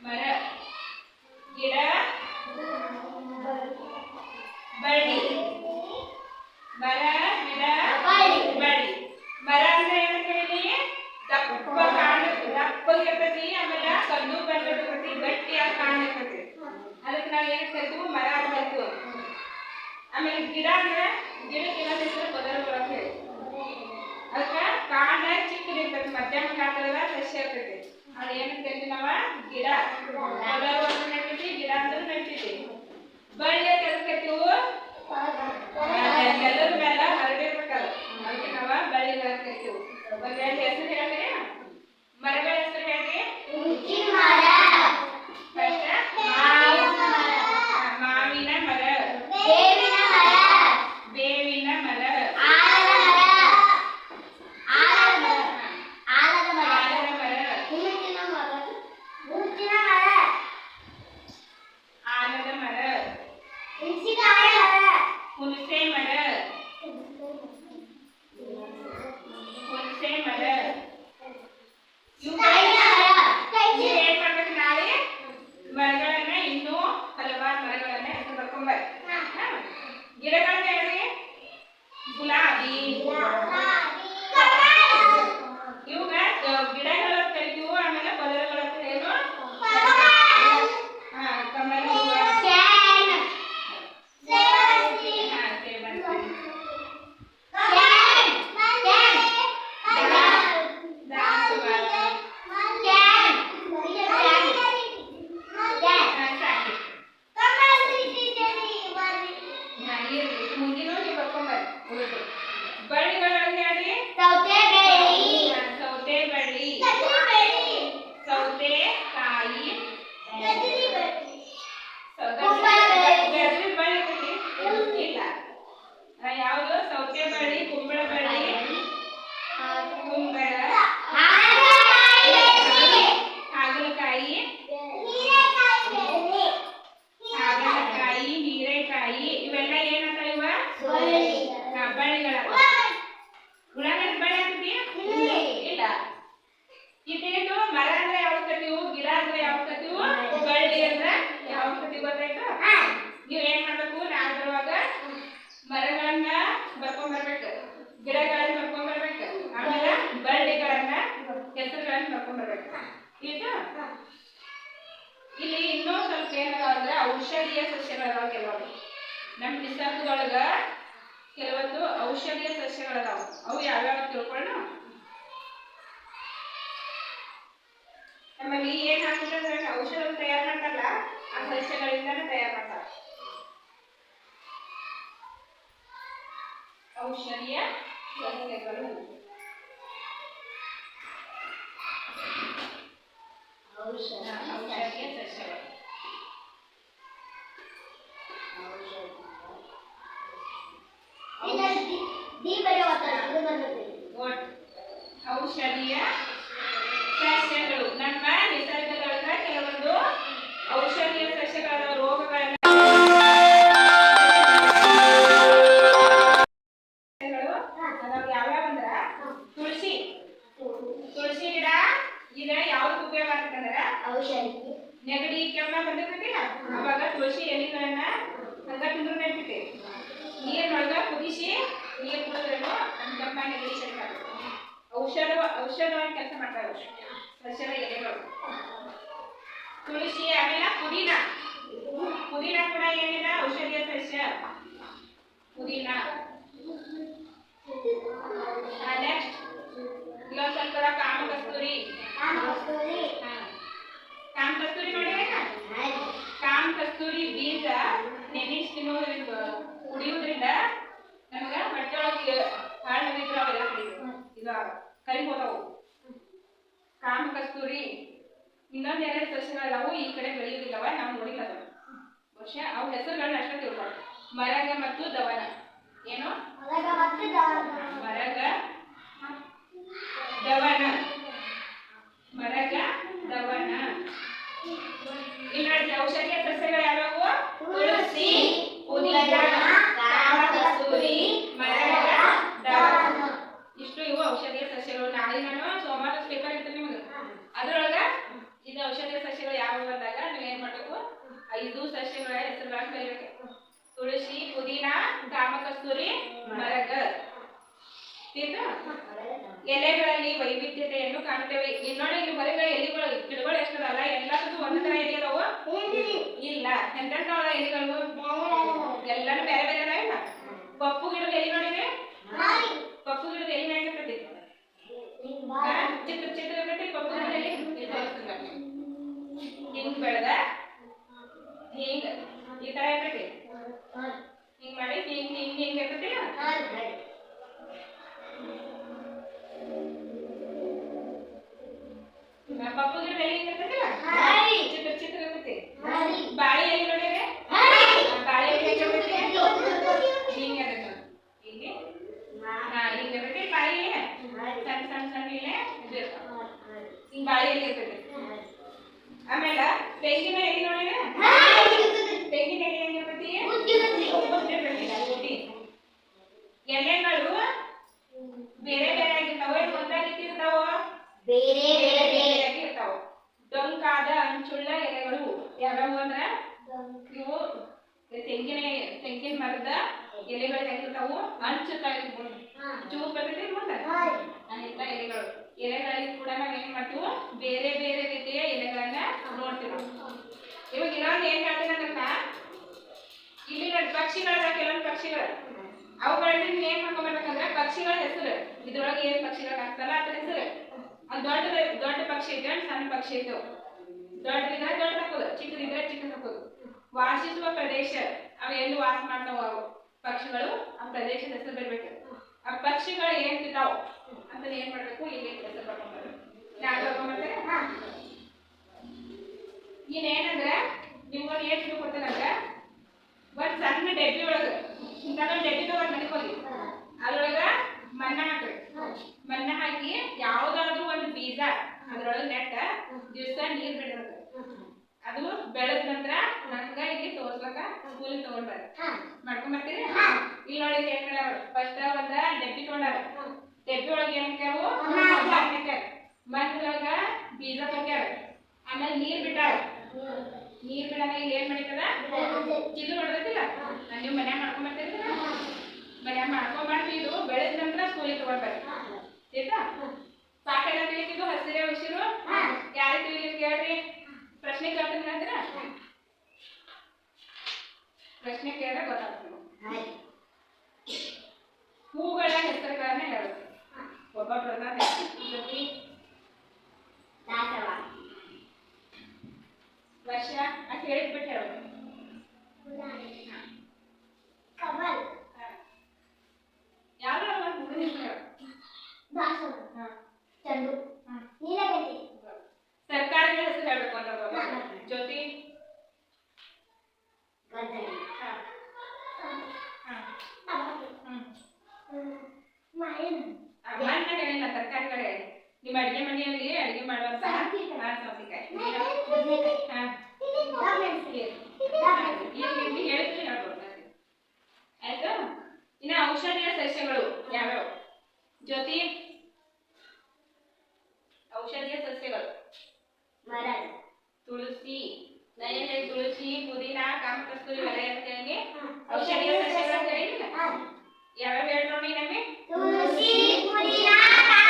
ಮರ ಗಿಡ ಬಳ್ಳಿ ಮರ ಗಿಡ ಬಳ್ಳಿ ಮರ ಅಂದ್ರೆ ಏನಂತ ಹೇಳಿ ದಪ್ಪ ಕಾಣ ದಪ್ಪಗಿರ್ತೈತಿ ಆಮೇಲೆ ಕಂದು ಬಂದಿರ್ತೈತಿ ಗಟ್ಟಿಯಾಗಿ ಕಾಣಿರ್ತೈತಿ ಅದಕ್ಕೆ ನಾವು ಏನ್ ಕರಿತೀವಿ ಮರ ಅಂತ ಕರಿತೀವಿ ಆಮೇಲೆ ಗಿಡ ಅಂದ್ರೆ ಗಿಡಕ್ಕೆ ಏನಂತ ಹೆಸರು ಪದರಗಳು ಅಂತ ಹೇಳಿ ಅದಕ್ಕೆ ಕಾಂಡ ಚಿಕ್ಕದಿರ್ತೈತಿ ಮಧ್ಯಮ ಕಾಂಡದ ಸಸ್ಯ ಇರ್ತೈತಿ ಅದು ಏನಂತ ಕರಿತೀವಿ ನಾವ ಗಿಡ ಪದರು ಅಂತ ನಡ್ತೈತಿ ಗಿಡ ಅಂದ್ರೆ ನಡ್ತೈತಿ ಬಳ್ಳಿ ಅಂತ ಎದಕ್ ಕರಿತೀವಿ ಎಲ್ಲರ ಮೇಲೆ ಹರಡಿರ್ಬೇಕಲ್ಲ ಅದಕ್ಕೆ ನಾವ ಬಳ್ಳಿಗಳ ಅಂತ ಕರಿತೀವಿ ಒಂದ್ ಎರಡು ಹೆಸರು ಹೇಳ್ರಿ ಮರಗಳ ಹೆಸರು ಹೇಳ್ರಿ ಫಸ್ಟ್ ಮಾವಿನ ಮರ ಬೇವಿನ ಮರ ಆಲದ ಮರ ಆಲದ ಮರ ಹುಣಸೆ ಮರ ಹುಣಸೆ ಮರ ಇವು ನೀವು ಏನ್ ಮಾಡ್ಬೇಕು ನಾಳೆ ಮರಗಳನ್ನ ಇನ್ನೂ ಹಲವಾರು ಮರಗಳನ್ನ ಹೆಸರು ಬರ್ಕೊಂಬರ್ ಗಿಡಗಳನ್ನ ಹೇಳ್ರಿ ಗುಲಾಬಿ ಇವಾಗ ಗಿಡಗಳ ಅಂತ ಕರಿತೀವಿ ಆಮೇಲೆ ಪದರಗಳ ಅಂತ ಏನು ಹಾ ಕಮಲ ಹೂವ ಹಾ ಸೇವಂತಿ ದಾಸವಾಳ ಹಾ ಸಾಕು ಹಾ ಇರ್ಲಿ ಮುಂದಿನ ನೀವು ಬರ್ಕೊಂಬರ್ ಉಳಿದು ಬಳ್ಳಿಗಳಲ್ಲಿ ಹೇಳಿ ಹಾ, ಸೌತೆ ಬಳ್ಳಿ ಸೌತೆ ಕಾಯಿ ಗಜ್ರಿ ಬಳ್ಳಿ ಐತಿ? ಇಲ್ಲ ಆ, ಯಾವ್ದು ಸೌತೆ ಬಳ್ಳಿ ಕುಂಬಳ ಇದೇನು ಮರ ಅಂದ್ರೆ ಯಾವ ಕಟ್ಟಿವು ಗಿಡ ಅಂದ್ರೆ ಯಾವ ಕಟ್ಟಿವು ಬಳ್ಳಿ ಅಂದ್ರೆ ಯಾವ ಕಟ್ಟಿವು ಗೊತ್ತಾಯ್ತು? ನೀವ್ ಏನ್ ಮಾಡ್ಬೇಕು? ನಾಳೆ ಬರುವಾಗ ಮರಗಳನ್ನ ಬರ್ಕೊಂಡ್ ಬರ್ಬೇಕು. ಗಿಡಗಳನ್ನ ಬರ್ಕೊಂಡ್ ಬರ್ಬೇಕು. ಆಮೇಲೆ ಬಳ್ಳಿಗಳನ್ನ ಹೆಸರುಗಳನ್ನ ಬರ್ಕೊಂಡ್ ಬರ್ಬೇಕು. ಈಗ ಇಲ್ಲಿ ಇನ್ನೂ ಸ್ವಲ್ಪ ಏನದಾವ ಅಂದ್ರೆ ಔಷಧೀಯ ಸಸ್ಯಗಳದಾವ ಕೆಲವು ನಮ್ಮ ನಿಸರ್ಗದೊಳಗ ಕೆಲವೊಂದು ಔಷಧೀಯ ಸಸ್ಯಗಳದಾವ ಅವು ಯಾವ್ಯಾವ ತಿಳ್ಕೊಳ್ಳೋಣ? ನಮ್ಮಲ್ಲಿ ಏನ್ ಹಾಕ್ಬಿಟ್ರೆ ಔಷಧ ತಯಾರು ಮಾಡ್ತಾರಲ್ಲ ಆ ಸಸ್ಯಗಳಿಂದಾನೇ ತಯಾರು ಮಾಡ್ತಾರೆ ಔಷಧೀಯ ಸಸ್ಯಗಳು ಹಾ, ಔಷಧೀಯ ಸಸ್ಯಗಳು ಒಟ್ ಔಷಧೀಯ ಸಸ್ಯಗಳು ನಮ್ಮ ಯಾವ್ದು ಉಪಯೋಗ ಔಷಧಿ. ನೆಗಡಿ ಕೆಮ್ಮ ಬಂದಿರ್ತೈತಿ ಅವಾಗ ತುಳಸಿ ಎಲೆಗಳನ್ನ ಹಂಗ ತಿಂದ್ರು ನಡೀತೈತಿ ನೀರ್ನೊಳಗ ಕುದಿಸಿ ನೀರ್ ಕುಡಿದ್ರೇನು ನಮ್ ಕೆಮ್ಮ ನೆಗಡಿ ಸರಿ ಔಷಧ ಔಷಧವಾಗಿ ಕೆಲಸ ಮಾಡ್ತಾರೆ ಸಸ್ಯದ ಎಲೆಗಳು ತುಳಸಿ ಆಮೇಲೆ ಪುದೀನ ಪುದೀನ ಕೂಡ ಏನಿಲ್ಲ ಔಷಧೀಯ ಸಸ್ಯ ಪುದೀನ ನೆಕ್ಸ್ಟ್ ಈಗ ಒಂದ್ ಸ್ವಲ್ಪ ಕಾಮ ಕಸ್ತೂರಿ ಹಾ. ಕಾಮ ಕಸ್ತೂರಿ ನೋಡಿರೇನ ಕಾಮ ಕಸ್ತೂರಿ ಬೀಜ ನೆನೆಸಿ ತಿನ್ನೋದ್ರಿಂದ ಕುಡಿಯೋದ್ರಿಂದ ನಮಗ ಹೊಟ್ಟೆ ಒಳಗೆ ಹಾಳು ನದಿದ್ರು ಅವೆಲ್ಲ ಇದು ಕರಿ ಹೋದವು. ಕಾಮ ಕಸ್ತೂರಿ, ಇನ್ನೊಂದ್ ಎರಡು ಸಸ್ಯಗಳವು ಈ ಕಡೆ ಬೆಳೆಯೋದಿಲ್ಲವ, ನಾವು ನೋಡಿಲ್ಲ ವರ್ಷ ಅವು ಹೆಸರುಗಳನ್ನ ಅಷ್ಟೇ ತಿಳ್ಕೊಂಡು ಮರಗ ಮತ್ತು ದವನ. ಏನು? ಮರಗ ನಾನು ಸೋಮವಾರ ಪೇಪರ್ ಇರ್ತದೆ ನಿಮ್ಗೆ. ಅದ್ರೊಳಗ ಇದು ಔಷಧೀಯ ಸಸ್ಯಗಳು ಯಾವ ಬಂದಾಗ ನೀವು ಏನ್ ಮಾಡ್ಬೇಕು? ಐದು ಸಸ್ಯಗಳ ಹೆಸರು ಕಲಿಬೇಕು. ತುಳಸಿ, ಪುದೀನಾ, ಗಾಮ ಕಸ್ತೂರಿ, ಮರಗ. ಎಲೆಗಳಲ್ಲಿ ವೈವಿಧ್ಯತೆಯನ್ನು ಕಾಣ್ತೇವೆ ಇಲ್ಲಿ ನೋಡಿ ಇಲ್ಲಿ ಬರಗ ಎಲೆಗಳು, ಗಿಡಗಳು ಎಷ್ಟದಲ್ಲ ಎಲ್ಲದಕ್ಕೂ ಒಂದು ತರ ಎಲೆ ಅದಾವ. ಇಲ್ಲ. ಎಂತ ಎಲೆಗಳು? ಹಿಂಗ ಈ ತರ ಇರ್ತೈತಿ ಹಿಂಗ್ ಮಾಡಿ ಹಿಂಗ್ ಹಿಂಗ್ ಹಿಂಗ್ ಇರ್ತೈತಿ ಪಪ್ಪು ಗಿಡದ ಎಲೆ ಹಿಂಗ್ ಇರ್ತೈತಿಲ್ಲ ಚಿಕ್ಕ ಚಿಕ್ಕ ಇರ್ತೈತಿ ಬಾಳೆ ಎಲೆ ನೋಡಿದ್ರೆ ಬಾಳೆ ಎಲೆ ಹೆಂಗಿರ್ತೈತಿ ಹಿಂಗ್ ಇರ್ತೈತಿ ನೋಡಿ. ಹಿಂಗೆ ಹಾ ಹಿಂಗ್ ಇರ್ತೈತಿ ಬಾಳೆ ಎಲೆ ಸಣ್ಣ ಸಣ್ಣ ಸಣ್ಣ ಎಲೆ ಇದು ಇರ್ತಾವ. ಹಿಂಗ್ ಬಾಳೆ ಎಲೆ ಇರ್ತೈತಿ ಆಮೇಲೆ ತೆಂಗಿನ ಎಲೆ ನೋಡಿದ್ರೆ ತೆಂಗಿನ ಎಲೆ ಹೆಂಗಿರ್ತೈತಿ ಉದ್ದಿರ್ತೈತಿ, ಉದ್ದಿ. ಎಲೆಗಳು ಬೇರೆ ಬೇರೆ ಆಗಿರ್ತಾವ ಏನ್ ಒಂದಾಗಿ ಇರ್ತಾವ ಬೇರೆ ಬೇರೆ ಇರ್ತಾವ. ಡೊಂಕಾದ ಅಂಚುಳ್ಳ ಎಲೆಗಳು ಯಾವ್ಯಾವು ಅಂದ್ರ? ಇವು ತೆಂಗಿನ ತೆಂಗಿನ ಮರದ ಎಲೆಗಳು ಹೆಂಗಿರ್ತಾವು ಅಂಚು ಚೂಪ್ ಬರ್ತೈತಿ ಮುಂದ ಎಲೆಗಳು. ಎಲೆಗಳಲ್ಲಿ ಕೂಡ ನಾವ್ ಏನ್ ಮಾಡ್ತೀವಿ? ಬೇರೆ ಬೇರೆ ರೀತಿಯ ಎಲೆಗಳನ್ನ ನೋಡ್ತೀವಿ. ಇವಾಗ ಇನ್ನೊಂದು ಏನ್ ಹೇಳ್ತೀನಿ ಅಂದ್ರೆ ಇಲ್ಲಿ ನೋಡಿ ಪಕ್ಷಿಗಳ ಕೆಲವೊಂದು ಪಕ್ಷಿಗಳು. ಅವುಗಳನ್ನ ನೀವ್ ಏನ್ ಮಾಡ್ಕೊಂಡ್ಬರ್ಬೇಕಂದ್ರೆ ಪಕ್ಷಿಗಳ ಹೆಸರು. ಇದ್ರೊಳಗೆ ಏನ್ ಪಕ್ಷಿಗಳು ಹಾಕ್ತಾರ ಅದ್ರ ಹೆಸರು. ಒಂದ್ ದೊಡ್ಡ ದೊಡ್ಡ ಪಕ್ಷಿ ಒಂದ್ ಸಣ್ಣ ಪಕ್ಷಿ ಇದ್ದವು ದೊಡ್ಡದಿದ್ರೆ ದೊಡ್ಡ ಹಾಕೋದು ಚಿಕ್ಕದಿದ್ರೆ ಚಿಕ್ಕದ ಹಾಕೋದು. ವಾಸಿಸುವ ಪ್ರದೇಶ, ಅವು ಎಲ್ಲಿ ವಾಸ ಮಾಡ್ತಾವ ಅವು. ಪಕ್ಷಿಗಳು ಆ ಪ್ರದೇಶದ ಹೆಸರು ಬರ್ಬೇಕು. ಆ ಪಕ್ಷಿಗಳು ಏನ್ ತಿಂತಾವ ಅಂತ ಏನ್ ಮಾಡ್ಬೇಕು? ಇಲ್ಲಿ ಹೆಸರು ಬರ್ಕೊಂಡ್ಬರ್ಬೇಕು ಯಾರು ಹಾ. ಇನ್ನೇನಂದ್ರೆ, ನಿಮ್ಗೊಂದು ಏನ್ ತಿಳ್ಕೊಡ್ತೇನಂದ್ರೆ ಒಂದ್ ಸಣ್ಣ ಡಬ್ಬಿ ಒಳಗ ಇಂಥದೊಂದು ಡಬ್ಬಿ ತಗೊಂಡ್ ಮನೆಗೆ ಹೋಗಿ ಅದ್ರೊಳಗ ಮಣ್ಣ ಹಾಕ್ರಿ ಮಣ್ಣ ಹಾಕಿ ಯಾವ್ದಾದ್ರು ಒಂದು ಬೀಜ ಅದ್ರೊಳಗ ನೆಟ್ಟ ದಿವ್ಸ ನೀರ್ ಬಿಡ್ಬೇಕು ಅದು ಬೆಳೆದ ನಂತರ ನನ್ಗ ಇಲ್ಲಿ ತೋರ್ಸ್ಲಕ ಸ್ಕೂಲಿಗೆ ತಗೊಂಡ್ ಬರ್ರಿ ಮಾಡ್ಕೊಂಡ್ ಬರ್ತೀರಿ ಇಲ್ಲಿ ನೋಡಿ ಏನ್ ಮಾಡ್ಯಾರ ಫಸ್ಟ್ ಒಂದ ಡಬ್ಬಿ ತಗೊಂಡಾರ ಡಬ್ಬಿ ಒಳಗೆ ಏನ್ ಹಾಕ್ಯಾರ ಮಣ್ಣೊಳಗ ಬೀಜ ಹಾಕ್ಯಾರ ಆಮೇಲೆ ನೀರ್ ಬಿಟ್ಟಾರ ನೀರ್ ಬಿಡಾಗ ಏನ್ ಮಾಡಿರ್ತದ ಚಿಲ್ಲು ಹೊಡೆದಿಲ್ಲ ನೀವು ಮನ್ಯಾಗ ಮಾಡ್ಕೊಂಡ್ ಬರ್ತೀರಿ ಮನ್ಯಾಗ ಮಾಡ್ಕೊಂಡ್ ಬರ್ತೀವಿ ಇದು. ಬೆಳೆದ ನಂತರ ಸ್ಕೂಲಿಗೆ ಬರ್ರಿ. ಆಯ್ತಾ? ಸಾಕೆಲ್ಲ ತಿಳಿತಿದ್ದು ಹಸಿರೇ ಉಸಿರು. ಯಾರು ತಿಳಿಲಿಕ್ಕೆ ಕೇಳ್ರಿ ಪ್ರಶ್ನೆ ಕೇಳ್ತೀನಿ ಅಂದ್ರ ಪ್ರಶ್ನೆ ಕೇಳಿದ್ರೆ ಗೊತ್ತಾಗ್ತದೆ. ಹೂಗಳ ಹೆಸರುಗಳನ್ನ ಹೇಳುತ್ತೆ ಒಬ್ಬೊಬ್ಬರನ್ನ ಜೊತೆ ವರ್ಷ ಅಂತ ಹೇಳಿದ್ಬಿಟ್ಟು ಹೇಳೋದು ಯಾವ್ದು ಒಂದು ಹೂವಿನ ಹೆಸರು ಹೇಳು. ಹಾ. ಚಂಡು ಹಾ. ನೀಲಗಂಟಿ ಸರ್ಕಾರದ ಹೆಸರು ಹೇಳ್ಬೇಕು ಅಂತ ಜ್ಯೋತಿ ಗಂಧಳಿ ಹಾ. ಹಾ. ಹ್ಮ್. ಮಾಯನ್ ತರಕಾರಿಗಳೇ ನಿಮ್ಮ ಅಡಿಗೆ ಮನೆಯಲ್ಲಿ ಅಡಿಗೆ ಮಾಡುವಂತ ಸೌತೆಕಾಯಿ. ಹಾ, ಸೌತೆಕಾಯಿ ಬದನೆಕಾಯಿ ಹಾ. ದಾಳಿಂಬೆ ಈಗ ನಿಮ್ಗೆ ಹೇಳಿದ್ರೆ ಹೇಳ್ಬೋದು ಆಯ್ತಾ? ಇನ್ನು ಔಷಧೀಯ ಸಸ್ಯಗಳು ಯಾವ್ಯಾವ? ಜ್ಯೋತಿ? ಔಷಧೀಯ ಸಸ್ಯಗಳು. ಮರ ತುಳಸಿ. ನಯನೆ ತುಳಸಿ ಪುದೀನಾ ಕಾಮಕಸ್ತೂರಿ ಇವೆಲ್ಲ ಅಂತ ಹೇಳಿ ಔಷಧೀಯ ಸಸ್ಯಗಳು ಅಂತ ಹೇಳಿಲ್ಲ ಯಾವ್ಯಾವ ಹೇಳಿ ನೋಡಿ ನಮಗೆ ತುಳಸಿ ಪುದೀನ ಕಾಮಕಸ್ತೂರಿ